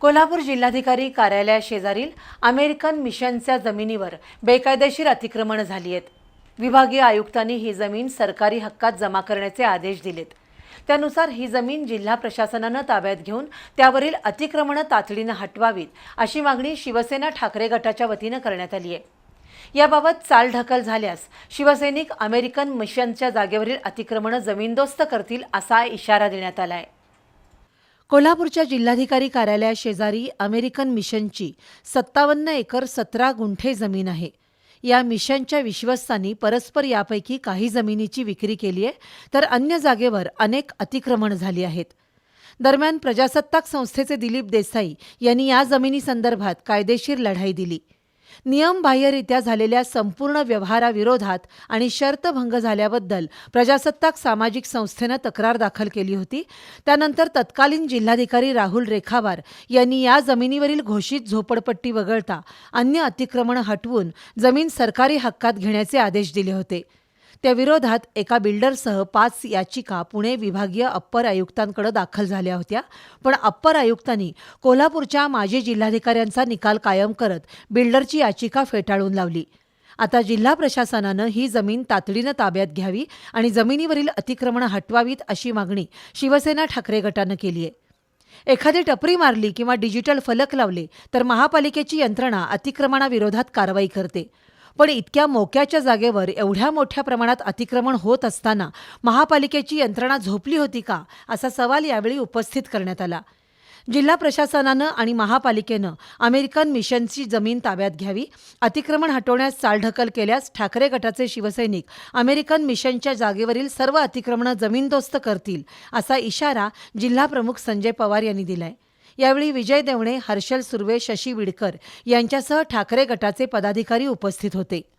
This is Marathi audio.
कोल्हापूर जिल्हाधिकारी कार्यालयाशेजारील अमेरिकन मिशनच्या जमिनीवर बेकायदेशीर अतिक्रमणं झाली आहेत. विभागीय आयुक्तांनी ही जमीन सरकारी हक्कात जमा करण्याचे आदेश दिलेत. त्यानुसार ही जमीन जिल्हा प्रशासनानं ताब्यात घेऊन त्यावरील अतिक्रमणं तातडीनं हटवावीत अशी मागणी शिवसेना ठाकरे गटाच्या वतीनं करण्यात आली आहे. याबाबत चालढकल झाल्यास शिवसैनिक अमेरिकन मिशनच्या जागेवरील अतिक्रमणं जमीनदोस्त करतील असा इशारा देण्यात आला आहे कोल्हापूरच्या जिल्हाधिकारी कार्यालयाशेजारी अमेरिकन मिशनची सत्तावन्न एकर सतरा गुंठे जमीन आहे. या मिशनच्या विश्वस्तांनी परस्पर यापैकी काही जमिनीची विक्री केली आहे तर अन्य जागेवर अनेक अतिक्रमण झाली आहेत. दरम्यान प्रजासत्ताक संस्थेचे दिलीप देसाई यांनी या जमिनीसंदर्भात कायदेशीर लढाई दिली. नियमबाह्यरित्या झालेल्या संपूर्ण व्यवहाराविरोधात आणि शर्तभंग झाल्याबद्दल प्रजासत्ताक सामाजिक संस्थेनं तक्रार दाखल केली होती. त्यानंतर तत्कालीन जिल्हाधिकारी राहुल रेखावार यांनी या जमिनीवरील घोषित झोपडपट्टी वगळता अन्य अतिक्रमण हटवून जमीन सरकारी हक्कात घेण्याचे आदेश दिले होते. त्याविरोधात एका बिल्डरसह पाच याचिका पुणे विभागीय अप्पर आयुक्तांकडे दाखल झाल्या होत्या. पण अप्पर आयुक्तांनी कोल्हापूरच्या माजी जिल्हाधिकाऱ्यांचा निकाल कायम करत बिल्डरची याचिका फेटाळून लावली. आता जिल्हा प्रशासनानं ही जमीन तातडीनं ताब्यात घ्यावी आणि जमिनीवरील अतिक्रमणं हटवावीत अशी मागणी शिवसेना ठाकरे गटानं केली आहे. एखादी टपरी मारली किंवा डिजिटल फलक लावले तर महापालिकेची यंत्रणा अतिक्रमणाविरोधात कारवाई करते. पण इतक्या मोक्याच्या जागेवर एवढ्या मोठ्या प्रमाणात अतिक्रमण होत असताना महापालिकेची यंत्रणा झोपली होती का? असा सवाल यावेळी उपस्थित करण्यात आला. जिल्हा प्रशासनानं आणि महापालिकेनं अमेरिकन मिशनची जमीन ताब्यात घ्यावी अतिक्रमण हटवण्यास चालढकल केल्यास ठाकरे गटाचे शिवसैनिक अमेरिकन मिशनच्या जागेवरील सर्व अतिक्रमणं जमीनदोस्त करतील असा इशारा जिल्हाप्रमुख संजय पवार यांनी दिलाय. यावेळी विजय देवणे हर्षल सुर्वे शशी विडकर यांच्यासह ठाकरे गटाचे पदाधिकारी उपस्थित होते.